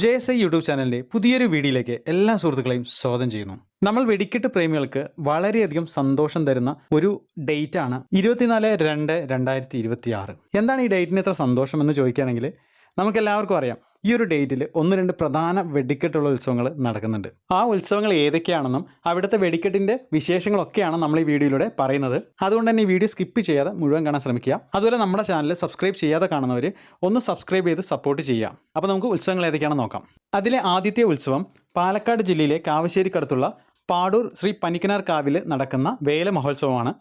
J S I YouTube ചാനലിന്റെ പുതിയൊരു വീഡിയോയിലേക്ക് എല്ലാ സുഹൃത്തുക്കളെയും സ്വാഗതം ചെയ്യുന്നു. നമ്മൾ വെടിക്കെട്ട് പ്രേമികൾക്ക് വളരെയധികം സന്തോഷം തരുന്ന ഒരു ഡേറ്റ് ആണ് ഇരുപത്തിനാല് രണ്ട് രണ്ടായിരത്തി ഇരുപത്തി ആറ് എന്താണ് ഈ ഡേറ്റിന് ഇത്ര സന്തോഷം എന്ന് ചോദിക്കുകയാണെങ്കിൽ നമുക്ക് എല്ലാവർക്കും അറിയാം ഈ ഒരു ഡേറ്റിൽ ഒന്ന് രണ്ട് പ്രധാന വെടിക്കെട്ടുള്ള ഉത്സവങ്ങൾ നടക്കുന്നുണ്ട്. ആ ഉത്സവങ്ങൾ ഏതൊക്കെയാണെന്നും അവിടുത്തെ വെടിക്കെട്ടിന്റെ വിശേഷങ്ങളൊക്കെയാണ് നമ്മൾ ഈ വീഡിയോയിലൂടെ പറയുന്നത്. അതുകൊണ്ട് തന്നെ ഈ വീഡിയോ സ്കിപ്പ് ചെയ്യാതെ മുഴുവൻ കാണാൻ ശ്രമിക്കുക. അതുപോലെ നമ്മുടെ ചാനൽ സബ്സ്ക്രൈബ് ചെയ്യാതെ കാണുന്നവർ ഒന്ന് സബ്സ്ക്രൈബ് ചെയ്ത് സപ്പോർട്ട് ചെയ്യുക. അപ്പോൾ നമുക്ക് ഉത്സവങ്ങൾ ഏതൊക്കെയാണെന്ന് നോക്കാം. അതിലെ ആദ്യത്തെ ഉത്സവം പാലക്കാട് ജില്ലയിലെ കാവശ്ശേരിക്കടുത്തുള്ള പാടൂർ ശ്രീ പനിക്കനാർ കാവിൽ നടക്കുന്ന വേല മഹോത്സവമാണ്.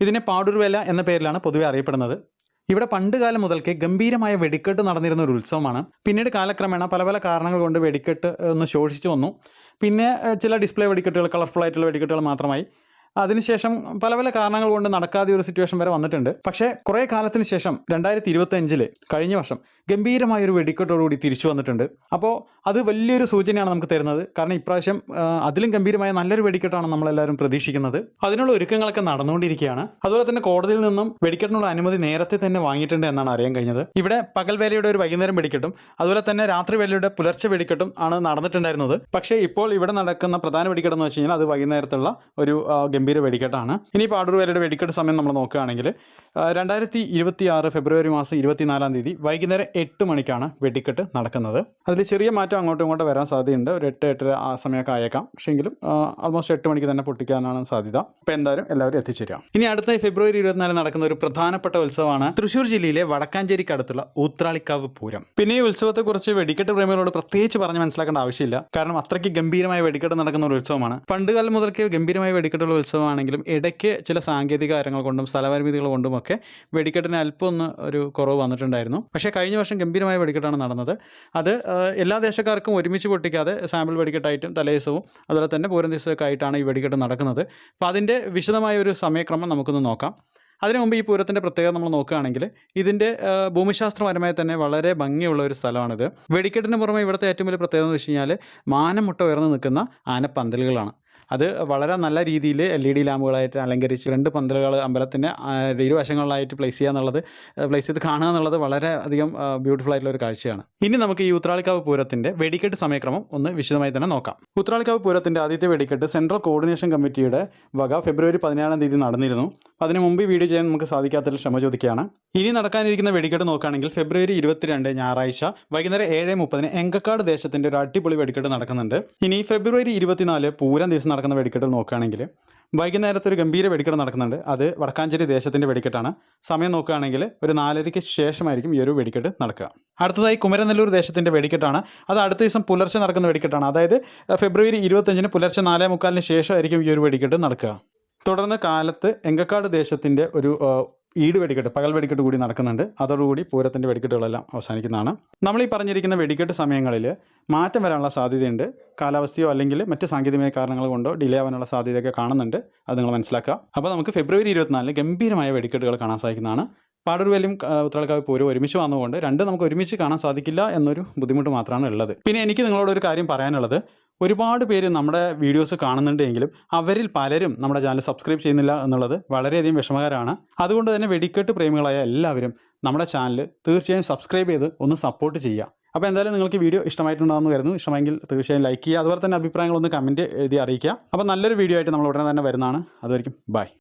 ഇതിനെ പാടൂർ വേല എന്ന പേരിലാണ് പൊതുവെ അറിയപ്പെടുന്നത്. ഇവിടെ പണ്ട് കാലം മുതൽക്കേ ഗംഭീരമായ വെടിക്കെട്ട് നടന്നിരുന്ന ഒരു ഉത്സവമാണ്. പിന്നീട് കാലക്രമേണ പല പല കാരണങ്ങൾ കൊണ്ട് വെടിക്കെട്ട് ഒന്ന് ശോഷിച്ചു വന്നു. പിന്നെ ചില ഡിസ്പ്ലേ വെടിക്കെട്ടുകൾ കളർഫുൾ ആയിട്ടുള്ള വെടിക്കെട്ടുകൾ മാത്രമായി. അതിനുശേഷം പല പല കാരണങ്ങൾ കൊണ്ട് നടക്കാതെ ഒരു സിറ്റുവേഷൻ വരെ വന്നിട്ടുണ്ട്. പക്ഷേ കുറേ കാലത്തിന് ശേഷം രണ്ടായിരത്തി ഇരുപത്തി അഞ്ചിൽ കഴിഞ്ഞ വർഷം ഗംഭീരമായ ഒരു വെടിക്കെട്ടോടുകൂടി തിരിച്ചു വന്നിട്ടുണ്ട്. അപ്പോൾ അത് വലിയൊരു സൂചനയാണ് നമുക്ക് തരുന്നത്. കാരണം ഇപ്രാവശ്യം അതിലും ഗംഭീരമായ നല്ലൊരു വെടിക്കെട്ടാണ് നമ്മളെല്ലാവരും പ്രതീക്ഷിക്കുന്നത്. അതിനുള്ള ഒരുക്കങ്ങളൊക്കെ നടന്നുകൊണ്ടിരിക്കുകയാണ്. അതുപോലെ തന്നെ കോടതിയിൽ നിന്നും വെടിക്കെട്ടിനുള്ള അനുമതി നേരത്തെ തന്നെ വാങ്ങിയിട്ടുണ്ട് എന്നാണ് അറിയാൻ കഴിഞ്ഞത്. ഇവിടെ പകൽ വേലയുടെ ഒരു വൈകുന്നേരം വെടിക്കെട്ടും അതുപോലെ തന്നെ രാത്രി വേലയുടെ പുലർച്ചെ വെടിക്കെട്ടും ആണ് നടന്നിട്ടുണ്ടായിരുന്നത്. പക്ഷേ ഇപ്പോൾ ഇവിടെ നടക്കുന്ന പ്രധാന വെടിക്കെട്ടെന്ന് വെച്ച് കഴിഞ്ഞാൽ അത് വൈകുന്നേരത്തുള്ള ഒരു ഗംഭീര വെടിക്കെട്ടാണ്. ഇനി പാടൂർ വേലയുടെ വെടിക്കെട്ട് സമയം നമ്മൾ നോക്കുകയാണെങ്കിൽ രണ്ടായിരത്തി ഇരുപത്തി ആറ് ഫെബ്രുവരി മാസം ഇരുപത്തിനാലാം തീയതി വൈകുന്നേരം എട്ട് മണിക്കാണ് വെടിക്കെട്ട് നടക്കുന്നത്. അതിൽ ചെറിയ മാറ്റം അങ്ങോട്ടും ഇങ്ങോട്ടും വരാൻ സാധ്യതയുണ്ട്. ഒരു എട്ട് എട്ടര ആ സമയമൊക്കെ ആയേക്കാം. പക്ഷേങ്കിലും ആൾമോസ്റ്റ് എട്ട് മണിക്ക് തന്നെ പൊട്ടിക്കാനാണ് സാധ്യത. അപ്പോൾ എന്തായാലും എല്ലാവരും എത്തിച്ചേരാം ഇനി അടുത്ത ഫെബ്രുവരി ഇരുപത്തിനാല് നടക്കുന്ന ഒരു പ്രധാനപ്പെട്ട ഉത്സവമാണ് തൃശ്ശൂർ ജില്ലയിലെ വടക്കാഞ്ചേരിക്ക് അടുത്തുള്ള ഊത്രാളിക്കാവ് പൂരം. പിന്നെ ഈ ഉത്സവത്തെക്കുറിച്ച് വെടിക്കെട്ട് പ്രേമികളോട് പ്രത്യേകിച്ച് പറഞ്ഞ് മനസ്സിലാക്കേണ്ട ആവശ്യമില്ല. കാരണം അത്രയ്ക്ക് ഗംഭീരമായ വെടിക്കെട്ട് നടക്കുന്ന ഒരു ഉത്സവമാണ്. പണ്ടുകാലം മുതൽക്കേ ഗംഭീരമായ വെടിക്കെട്ടുള്ള ഉത്സവമാണെങ്കിലും ഇടയ്ക്ക് ചില സാങ്കേതിക കാര്യങ്ങൾ കൊണ്ടും സ്ഥലപരിമിതികൾ കൊണ്ടുമൊക്കെ വെടിക്കെട്ടിന് അല്പം ഒന്ന് ഒരു കുറവ് വന്നിട്ടുണ്ടായിരുന്നു. പക്ഷേ കഴിഞ്ഞ വർഷം ഗംഭീരമായ വെടിക്കെട്ടാണ് നടന്നത്. അത് എല്ലാ ദേശക്കാർക്കും ഒരുമിച്ച് പൊട്ടിക്കാതെ സാമ്പിൾ വെടിക്കെട്ടായിട്ടും തലേദിവസവും അതുപോലെ തന്നെ പൂരം ദിവസമൊക്കെ ആയിട്ടാണ് ഈ വെടിക്കെട്ട് നടക്കുന്നത്. അപ്പോൾ അതിന്റെ വിശദമായ ഒരു സമയക്രമം നമുക്കൊന്ന് നോക്കാം. അതിനു മുമ്പ് ഈ പൂരത്തിന്റെ പ്രത്യേകത നമ്മൾ നോക്കുകയാണെങ്കിൽ ഇതിന്റെ ഭൂമിശാസ്ത്രപരമായി തന്നെ വളരെ ഭംഗിയുള്ള ഒരു സ്ഥലമാണിത്. വെടിക്കെട്ടിന് പുറമെ ഇവിടുത്തെ ഏറ്റവും വലിയ പ്രത്യേകത എന്ന് വെച്ച് കഴിഞ്ഞാൽ മാനം മുട്ട ഉയർന്നു നിൽക്കുന്ന ആനപ്പന്തലുകളാണ്. അത് വളരെ നല്ല രീതിയിൽ എൽ ഇ ഡി ലാമ്പുകളായിട്ട് അലങ്കരിച്ച് രണ്ട് പന്തലുകൾ അമ്പലത്തിന്റെ ഇരുവശങ്ങളിലായിട്ട് പ്ലേസ് ചെയ്യുക എന്നുള്ളത് പ്ലേസ് ചെയ്ത് കാണുക എന്നുള്ളത് വളരെ അധികം ബ്യൂട്ടിഫുൾ ആയിട്ടുള്ള ഒരു കാഴ്ചയാണ്. ഇനി നമുക്ക് ഈ ഉത്രാളിക്കാവ് പൂരത്തിന്റെ വെടിക്കെട്ട് സമയക്രമം ഒന്ന് വിശദമായി തന്നെ നോക്കാം. ഉത്രാളിക്കാവ് പൂരത്തിന്റെ ആദ്യത്തെ വെടിക്കെട്ട് സെൻട്രൽ കോർഡിനേഷൻ കമ്മിറ്റിയുടെ വക ഫെബ്രുവരി പതിനേഴാം തീയതി നടന്നിരുന്നു. അതിന് മുമ്പ് വീഡിയോ ചെയ്യാൻ നമുക്ക് സാധിക്കാത്തതിൽ ക്ഷമ ചോദിക്കുകയാണ്. ഇനി നടക്കാനിരിക്കുന്ന വെടിക്കെട്ട് നോക്കുകയാണെങ്കിൽ ഫെബ്രുവരി ഇരുപത്തിരണ്ട് ഞായറാഴ്ച വൈകുന്നേരം ഏഴ് മുപ്പതിന് എങ്കക്കാട് ദേശത്തിന്റെ ഒരു അടിപൊളി വെടിക്കെട്ട് നടക്കുന്നുണ്ട്. ഇനി ഫെബ്രുവരി ഇരുപത്തിനാല് പൂരം ദിവസം നടക്കുന്ന വെടിക്കെട്ട് നോക്കുകയാണെങ്കിൽ വൈകുന്നേരത്തെ ഒരു ഗംഭീര വെടിക്കെട്ട് നടക്കുന്നുണ്ട്. അത് വടക്കാഞ്ചേരി ദേശത്തിന്റെ വെടിക്കെട്ടാണ്. സമയം നോക്കുകയാണെങ്കിൽ ഒരു നാലരയ്ക്ക് ശേഷമായിരിക്കും ഈ ഒരു വെടിക്കെട്ട് നടക്കുക. അടുത്തതായി കുമരനെല്ലൂർ ദേശത്തിന്റെ വെടിക്കെട്ടാണ്. അത് അടുത്ത ദിവസം പുലർച്ചെ നടക്കുന്ന വെടിക്കെട്ടാണ്. അതായത് ഫെബ്രുവരി ഇരുപത്തഞ്ചിന് പുലർച്ചെ നാലേ മുക്കാലിന് ശേഷമായിരിക്കും ഈ ഒരു വെടിക്കെട്ട് നടക്കുക. തുടർന്ന് കാലത്ത് എങ്കക്കാട് ദേശത്തിന്റെ ഒരു ഈട് വെടിക്കെട്ട് പകൽ വെടിക്കെട്ട് കൂടി നടക്കുന്നുണ്ട്. അതോടുകൂടി പൂരത്തിന്റെ വെടിക്കെട്ടുകളെല്ലാം അവസാനിക്കുന്നതാണ്. നമ്മൾ ഈ പറഞ്ഞിരിക്കുന്ന വെടിക്കെട്ട് സമയങ്ങളിൽ മാറ്റം വരാനുള്ള സാധ്യതയുണ്ട്. കാലാവസ്ഥയോ അല്ലെങ്കിൽ മറ്റ് സാങ്കേതികമായ കാരണങ്ങൾ കൊണ്ടോ ഡിലേ ആവാനുള്ള സാധ്യതയൊക്കെ കാണുന്നുണ്ട്. അത് നിങ്ങൾ മനസ്സിലാക്കുക. അപ്പോൾ നമുക്ക് ഫെബ്രുവരി ഇരുപത്തിനാലിന് ഗംഭീരമായ വെടിക്കെട്ടുകൾ കാണാൻ സാധിക്കുന്നതാണ്. പാടൂർവേലും ഉത്തരക്കാവ് പോരും ഒരുമിച്ച് വന്നതുകൊണ്ട് രണ്ട് നമുക്ക് ഒരുമിച്ച് കാണാൻ സാധിക്കില്ല എന്നൊരു ബുദ്ധിമുട്ട് മാത്രമാണ് ഉള്ളത്. പിന്നെ എനിക്ക് നിങ്ങളോട് ഒരു കാര്യം പറയാനുള്ളത്. ഒരുപാട് പേര് നമ്മുടെ വീഡിയോസ് കാണുന്നുണ്ടെങ്കിലും അവരിൽ പലരും നമ്മുടെ ചാനൽ സബ്സ്ക്രൈബ് ചെയ്യുന്നില്ല എന്നുള്ളത് വളരെയധികം വിഷമകരമാണ്. അതുകൊണ്ട് തന്നെ വെടിക്കെട്ട് പ്രേമികളായ എല്ലാവരും നമ്മുടെ ചാനൽ തീർച്ചയായും സബ്സ്ക്രൈബ് ചെയ്ത് ഒന്ന് സപ്പോർട്ട് ചെയ്യുക. അപ്പോൾ എന്തായാലും നിങ്ങൾക്ക് വീഡിയോ ഇഷ്ടമായിട്ടുണ്ടാകുന്നു കരുതുന്നു. ഇഷ്ടമെങ്കിൽ തീർച്ചയായും ലൈക്ക് ചെയ്യുക. അതുപോലെ തന്നെ അഭിപ്രായങ്ങളൊന്ന് കമന്റ് എഴുതി അറിയിക്കുക. അപ്പോൾ നല്ലൊരു വീഡിയോ ആയിട്ട് നമ്മൾ ഉടനെ തന്നെ വരുന്നതാണ്. അതുവരെയും ബൈ